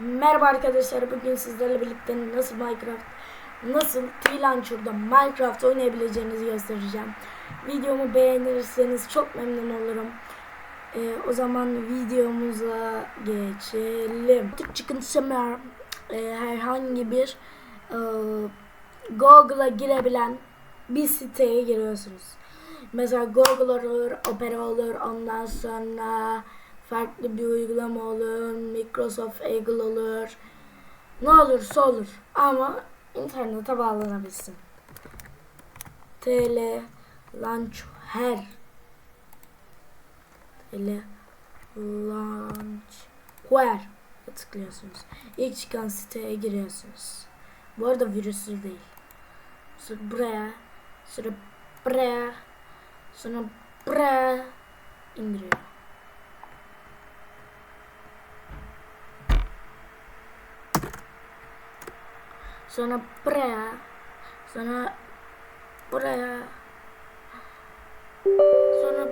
Merhaba arkadaşlar bugün sizlerle birlikte nasıl Minecraft nasıl T-Launcher'da Minecraft oynayabileceğinizi göstereceğim. Videomu beğenirseniz çok memnun olurum. Ee, o zaman videomuza geçelim. Tık çıkın semer e, herhangi bir e, Google'a girebilen bir siteye giriyorsunuz. Mesela Google olur, Opera olur, ondan sonra farklı bir uygulama olur, Microsoft Eagle olur. Ne olursa olur ama internete bağlanabilsin. TL Launcher TL Launcher tıklıyorsunuz. İlk çıkan siteye giriyorsunuz. Bu arada virüsü değil. Sonra buraya, sonra buraya, sonra buraya indiriyor. Sonra buraya. Sonra buraya. Sonra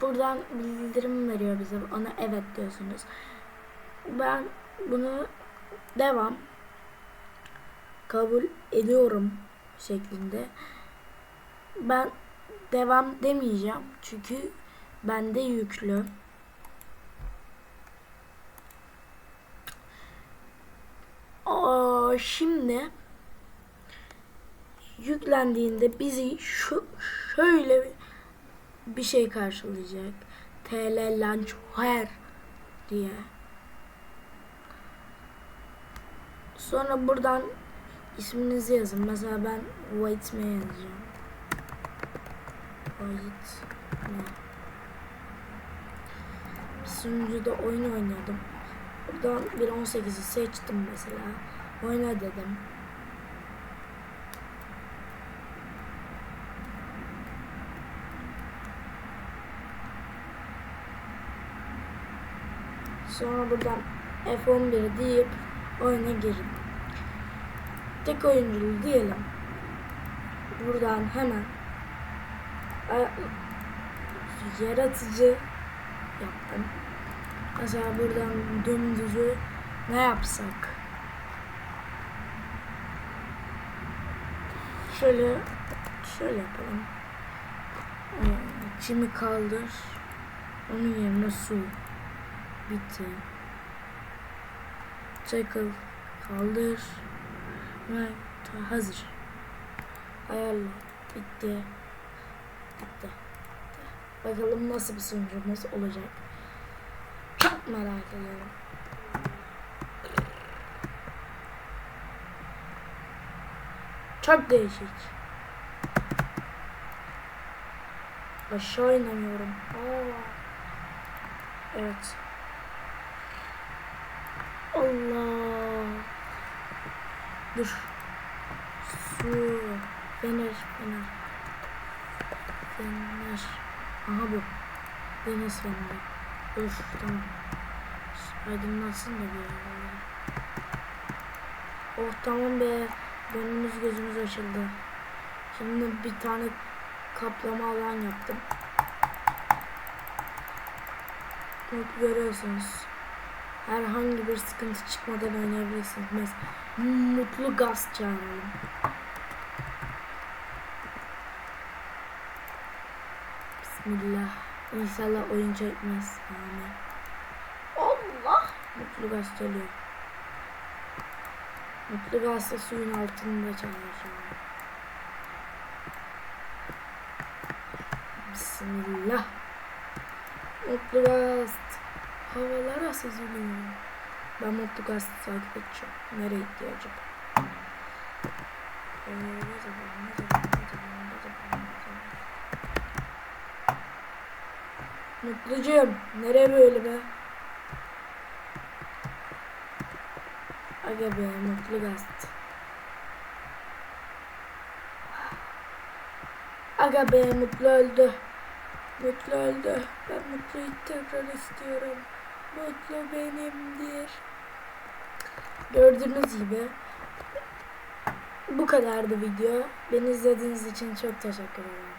buradan bildirim veriyor bize. Ona evet diyorsunuz. Ben bunu devam kabul ediyorum şeklinde. Ben devam demeyeceğim. Çünkü bende yüklü. Şimdi yüklendiğinde bizi şu şöyle bir şey karşılayacak. TL Launcher diye. Sonra buradan isminizi yazın. Mesela ben White Me yazacağım. White Me. Bir sunucuda oyun oynuyordum. Buradan 1.18'i seçtim mesela. Oyna dedim. Sonra buradan F11 deyip oyuna girin. Tek oyunculu diyelim. Buradan hemen yaratıcı yaptım. Mesela buradan dümdüzü ne yapsak? Şöyle şöyle yapalım. Ee, çimi kaldır. Onun yerine su. Bitti. Çakıl kaldır. Ve hazır. Ayarla. Bitti. Bitti. Bakalım nasıl bir sunucumuz olacak. Çok merak ediyorum. Çok değişik. Aşağı inemiyorum. Aa. Evet. Allah. Dur. Su. Fener. Fener. Fener. Aha bu. Deniz feneri. Dur tamam. Aydınlatsın da bir. Oh tamam be. Gönlümüz gözümüz açıldı. Şimdi bir tane kaplama alan yaptım. Bak görüyorsunuz. Herhangi bir sıkıntı çıkmadan oynayabilirsiniz. Mutlu gaz çağıralım. Bismillah. İnşallah oyun çekmez. Amin. Allah! Mutlu gaz geliyor. Mutlu gazla suyun altında çalıyor. Bismillah. Mutlu gaz. Havalara süzülüyor. Ben mutlu gaz takip edeceğim. Nereye gitti acaba? Ee, ne zaman, ne zaman, ne zaman, ne zaman, ne zaman? Mutlucuğum, nereye böyle be? Aga be, mutlu gazet. Aga be, mutlu öldü. Mutlu öldü. Ben mutluyu tekrar istiyorum. Mutlu benimdir. Gördüğünüz gibi bu kadardı video. Beni izlediğiniz için çok teşekkür ederim.